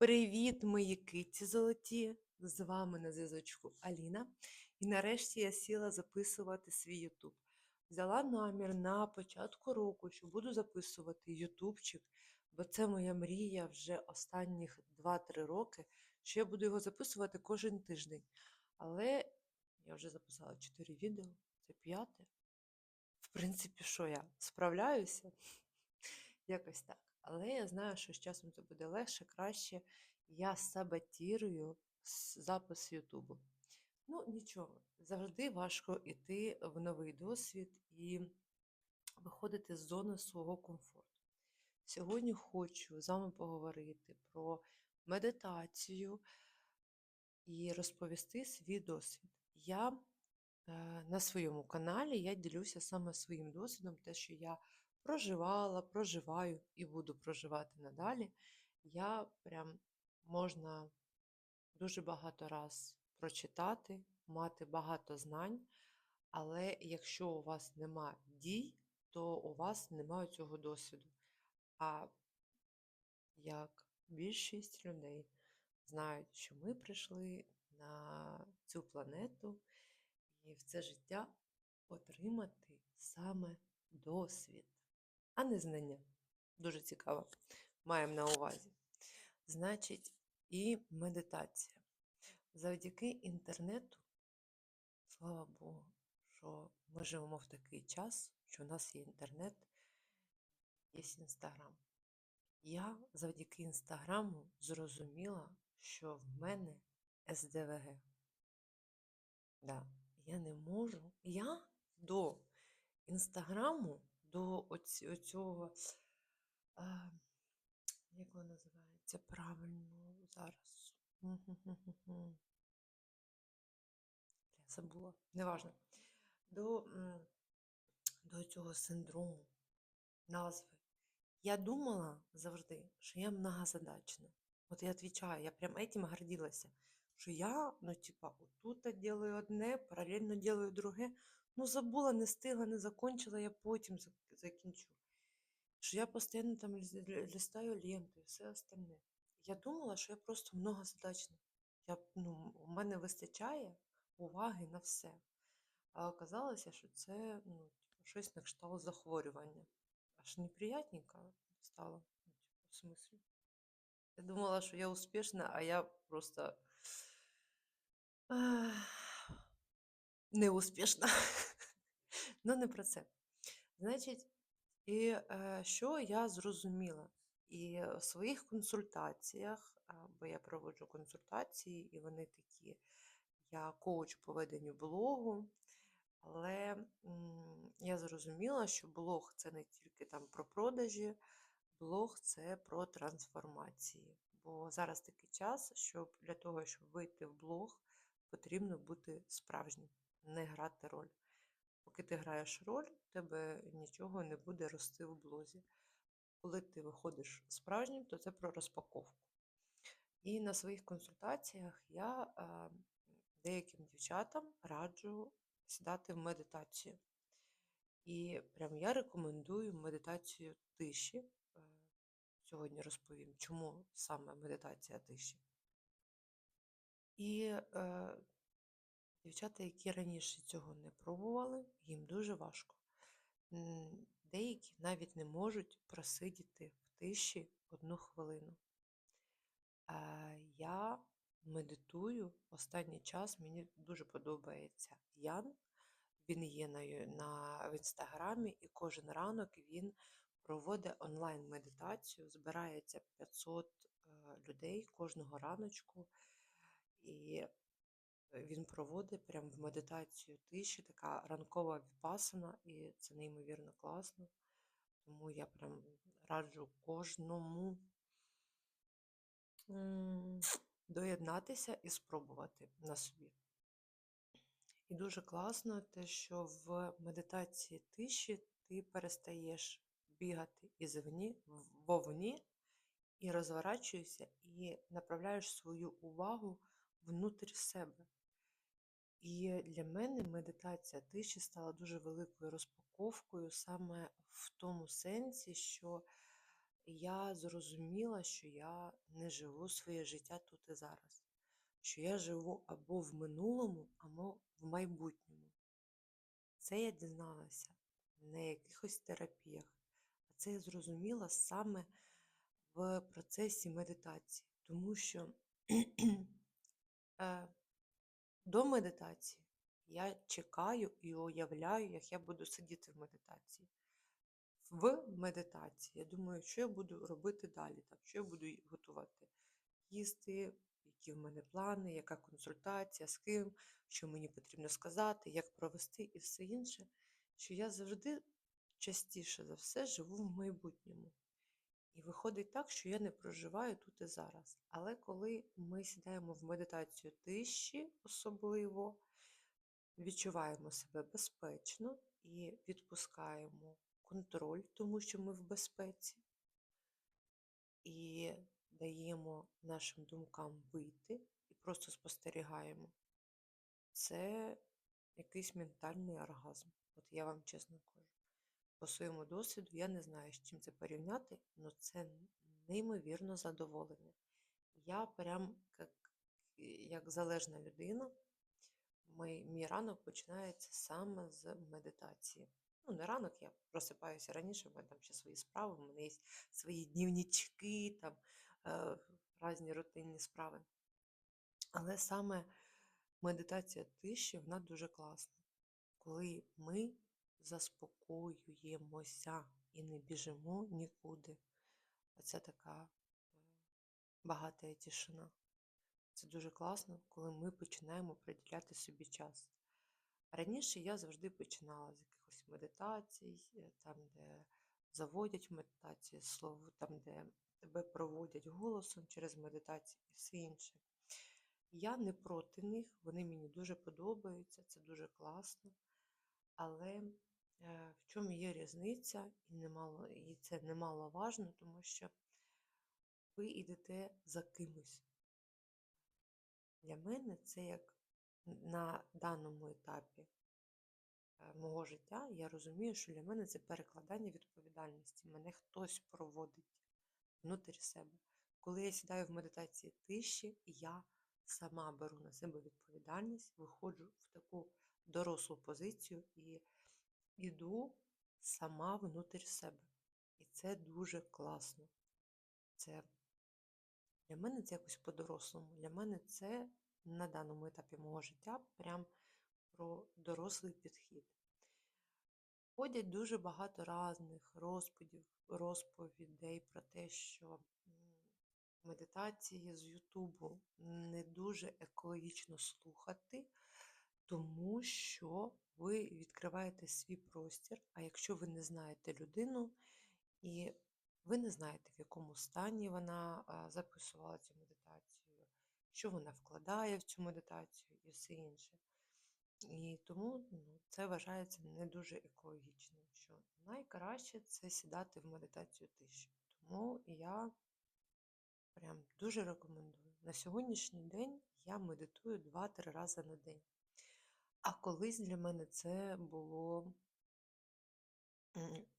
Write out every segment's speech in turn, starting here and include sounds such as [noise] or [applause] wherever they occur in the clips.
Привіт, мої киті золоті! З вами на зв'язочку Аліна. І нарешті я сіла записувати свій Ютуб. Взяла намір на початку року, що буду записувати Ютубчик, бо це моя мрія вже останніх 2-3 роки, що я буду його записувати кожен тиждень. Але я вже записала 4 відео, це п'яте. В принципі, що я справляюся? [laughs] Якось так. Але я знаю, що з часом це буде легше, краще. Я саботірую запис Ютубу. Ну, нічого, завжди важко йти в новий досвід і виходити з зони свого комфорту. Сьогодні хочу з вами поговорити про медитацію і розповісти свій досвід. Я е, на своєму каналі я ділюся саме своїм досвідом, те, що я проживала, проживаю і буду проживати надалі. Я прям можна дуже багато раз прочитати, мати багато знань, але якщо у вас нема дій, то у вас немає цього досвіду. А як більшість людей знають, що ми прийшли на цю планету і в це життя отримати саме досвід, а не знання. Дуже цікаво. Маємо на увазі. Значить, і медитація. Завдяки інтернету, слава Богу, що ми живемо в такий час, що в нас є інтернет, є інстаграм. Я завдяки інстаграму зрозуміла, що в мене СДВГ. Да, я не можу. Я до інстаграму, до оці- оцього, а, як воно називається правильно зараз. Я забула, неважно. До, до цього синдрому, назви. Я думала завжди, що я многозадачна. От я відповідаю, я прям этим гордилася, що я, ну, типа, отут делаю одне, паралельно делаю друге. Ну, забула, не встигла, не закончила, я потім закінчу. Що я постійно там листаю ленту і все остальне. Я думала, що я просто многозадачна. Я, ну, у мене вистачає уваги на все. А оказалося, що це ну, типу, щось на кшталт захворювання. Аж неприятненько стало. Ну, типу, в смислі. Я думала, що я успішна, а я просто неуспішна. [laughs] Ну, не про це. Значить, і е, що я зрозуміла? І в своїх консультаціях, бо я проводжу консультації, і вони такі, я коуч по веденню блогу, але я зрозуміла, що блог це не тільки там про продажі, блог це про трансформації. Бо зараз такий час, що для того, щоб вийти в блог, потрібно бути справжнім, не грати роль. Поки ти граєш роль, тебе нічого не буде рости в блозі. Коли ти виходиш справжнім, то це про розпаковку. І на своїх консультаціях я деяким дівчатам раджу сідати в медитацію. І прям я рекомендую медитацію тиші. Е, Сьогодні розповім, чому саме медитація тиші. І е, дівчата, які раніше цього не пробували, їм дуже важко. Деякі навіть не можуть просидіти в тиші одну хвилину. Я медитую останній час, мені дуже подобається Ян. Він є на, на, в інстаграмі, і кожен ранок він проводить онлайн-медитацію. Збирається 500 е, людей кожного раночку. І він проводить прям в медитацію тиші, така ранкова віпасана, і це неймовірно класно. Тому я прям раджу кожному доєднатися і спробувати на собі. І дуже класно те, що в медитації тиші ти перестаєш бігати ізовні, вовні, і розворачуєшся, і направляєш свою увагу внутрі себе. І для мене медитація тиші стала дуже великою розпаковкою саме в тому сенсі, що я зрозуміла, що я не живу своє життя тут і зараз, що я живу або в минулому, або в майбутньому. Це я дізналася на якихось терапіях, а це я зрозуміла саме в процесі медитації, тому що до медитації я чекаю і уявляю, як я буду сидіти в медитації. В медитації я думаю, що я буду робити далі, там, що я буду готувати, їсти, які в мене плани, яка консультація, з ким, що мені потрібно сказати, як провести і все інше, що я завжди частіше за все живу в майбутньому. І виходить так, що я не проживаю тут і зараз. Але коли ми сідаємо в медитацію тиші, особливо, відчуваємо себе безпечно і відпускаємо контроль, тому що ми в безпеці, і даємо нашим думкам вийти і просто спостерігаємо. Це якийсь ментальний оргазм. От я вам чесно кажу. По своєму досвіду я не знаю, з чим це порівняти, але це неймовірно задоволення. Я прям як, як залежна людина, мій, мій ранок починається саме з медитації. Ну, не ранок, я просипаюся раніше, в мене там ще свої справи, в мене є свої дневнички, там е, різні рутинні справи. Але саме медитація тиші, вона дуже класна. Коли ми заспокоюємося і не біжимо нікуди. Оце така е, багата тишина. Це дуже класно, коли ми починаємо приділяти собі час. Раніше я завжди починала з якихось медитацій, е, там, де заводять медитації слово, там, де тебе проводять голосом через медитацію і все інше. Я не проти них, вони мені дуже подобаються, це дуже класно. Але в чому є різниця, і, немало, і це немаловажно, тому що ви йдете за кимось. Для мене це як на даному етапі е, мого життя, я розумію, що для мене це перекладання відповідальності. Мене хтось проводить внутрі себе. Коли я сідаю в медитації тиші, я сама беру на себе відповідальність, виходжу в таку дорослу позицію і йду сама внутрі себе. І це дуже класно. Це для мене це якось по-дорослому. Для мене це на даному етапі мого життя прям про дорослий підхід. Ходять дуже багато різних розповідей, розповідей про те, що медитації з Ютубу не дуже екологічно слухати, тому що ви відкриваєте свій простір. А якщо ви не знаєте людину і ви не знаєте, в якому стані вона записувала цю медитацію, що вона вкладає в цю медитацію і все інше. І тому ну, це вважається не дуже екологічним. Що найкраще це сідати в медитацію тиші. Тому я прям дуже рекомендую. На сьогоднішній день я медитую 2-3 рази на день. А колись для мене це було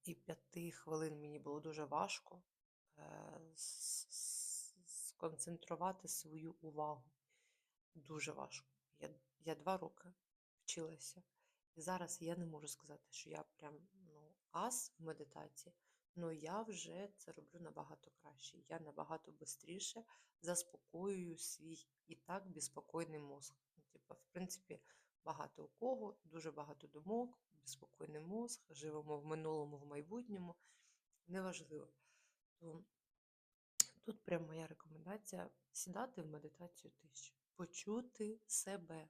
і п'яти хвилин мені було дуже важко е, сконцентрувати свою увагу. Дуже важко. Я, я два роки вчилася. І зараз я не можу сказати, що я прям ну, ас в медитації, але я вже це роблю набагато краще. Я набагато швидше заспокоюю свій і так безпокійний мозок. Ну, типу, в принципі, багато у кого, дуже багато думок, безпокійний мозок, живемо в минулому, в майбутньому. Неважливо. То тут прям моя рекомендація сідати в медитацію тиші, почути себе.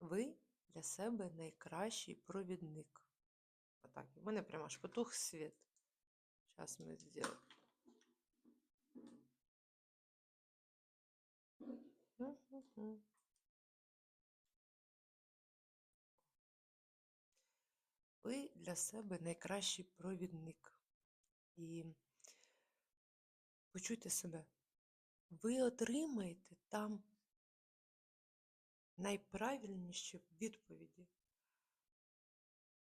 Ви для себе найкращий провідник. Отак. У мене прямо аж потух світ. Зараз ми зробимо. Для себе найкращий провідник. І почуйте себе. Ви отримаєте там найправильніші відповіді.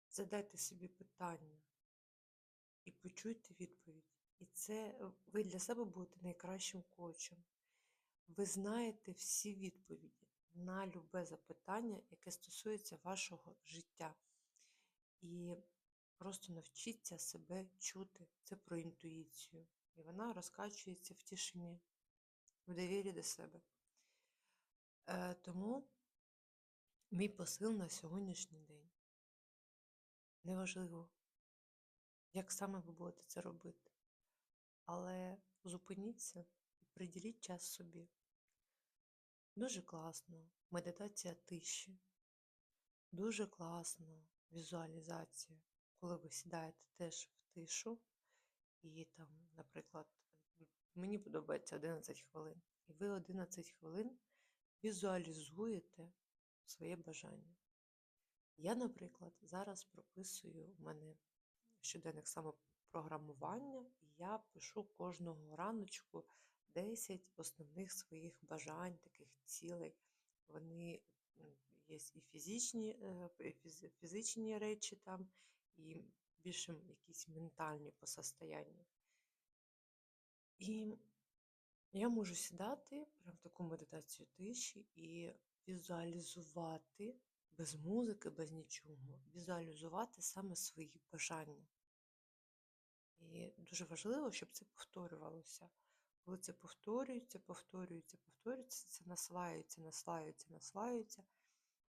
Задайте собі питання і почуйте відповідь. І це е, ви для себе будете найкращим коучем. Ви знаєте всі відповіді на любе запитання, яке стосується вашого життя. І просто навчіться себе чути. Це про інтуїцію. І вона розкачується в тишині, в довірі до себе. Е, тому мій посил на сьогоднішній день. Неважливо, як саме ви будете це робити. Але зупиніться і приділіть час собі. Дуже класно медитація тиші. Дуже класно візуалізація, коли ви сідаєте теж в тишу, і там, наприклад, мені подобається 11 хвилин. І ви 11 хвилин візуалізуєте своє бажання. Я, наприклад, зараз прописую у мене щоденник самопрограмування, і я пишу кожного раночку 10 основних своїх бажань, таких цілей. Вони є і фізичні, е, фізичні речі там, і більше якісь ментальні по состоянню. І я можу сідати прям в таку медитацію тиші і візуалізувати без музики, без нічого, візуалізувати саме свої бажання. І дуже важливо, щоб це повторювалося. Коли це повторюється, повторюється, повторюється, це наслаюється, наслаюється, наслаюється.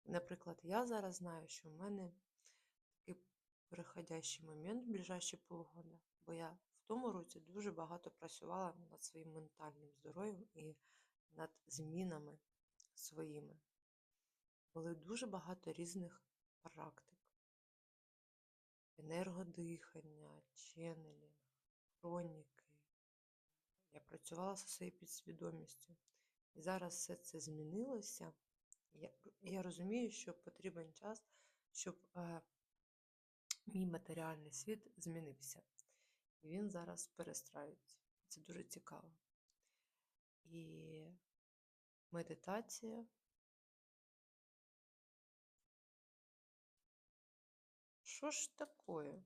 Наприклад, я зараз знаю, що в мене переходящий момент в ближайші полгода, бо я в тому році дуже багато працювала над своїм ментальним здоров'ям і над змінами своїми. Були дуже багато різних практик. Енергодихання, ченнелінг, хроніки. Я працювала зі своєю підсвідомістю. І зараз все це змінилося. Я, я розумію, що потрібен час, щоб е, мій матеріальний світ змінився. І він зараз перестраюється. Це дуже цікаво. І медитація. Що ж такое?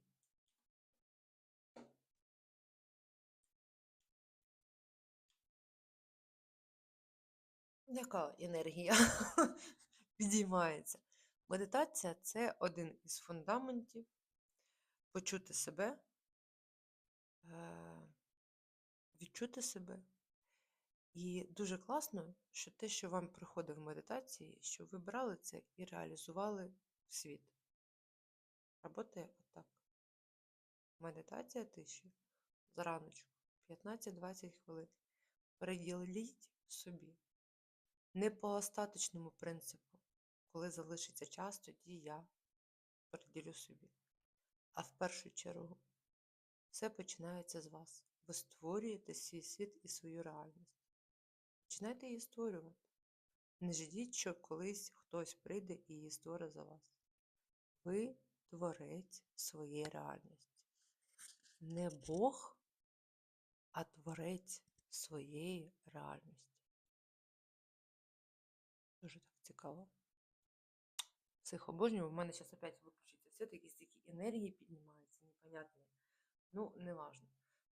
Яка енергія [laughs] підіймається? Медитація це один із фундаментів почути себе, е, відчути себе. І дуже класно, що те, що вам приходить в медитації, що ви брали це і реалізували в світ. Работає отак. Медитація тиші зраночку 15-20 хвилин. Приділіть собі. Не по остаточному принципу. Коли залишиться час, тоді я приділю собі. А в першу чергу все починається з вас. Ви створюєте свій світ і свою реальність. Починайте її створювати. Не ждіть, що колись хтось прийде і її створить за вас. Ви творець своєї реальності. Не Бог, а творець своєї реальності. Дуже так цікаво. Всіх обожнюю. У мене зараз опять світ, якісь такі енергії піднімаються, непонятні. Ну, не важно.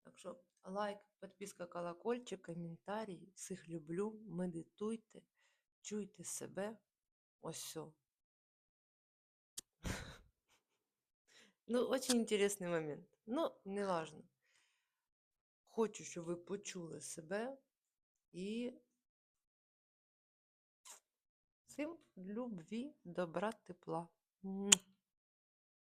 Так що лайк, підписка, колокольчик, коментарі. Всіх люблю. Медитуйте, чуйте себе. Ось все. Ну, очень интересный момент. Ну, не важно. Хочу, щоб ви почули себе і всім любві, добра, тепла.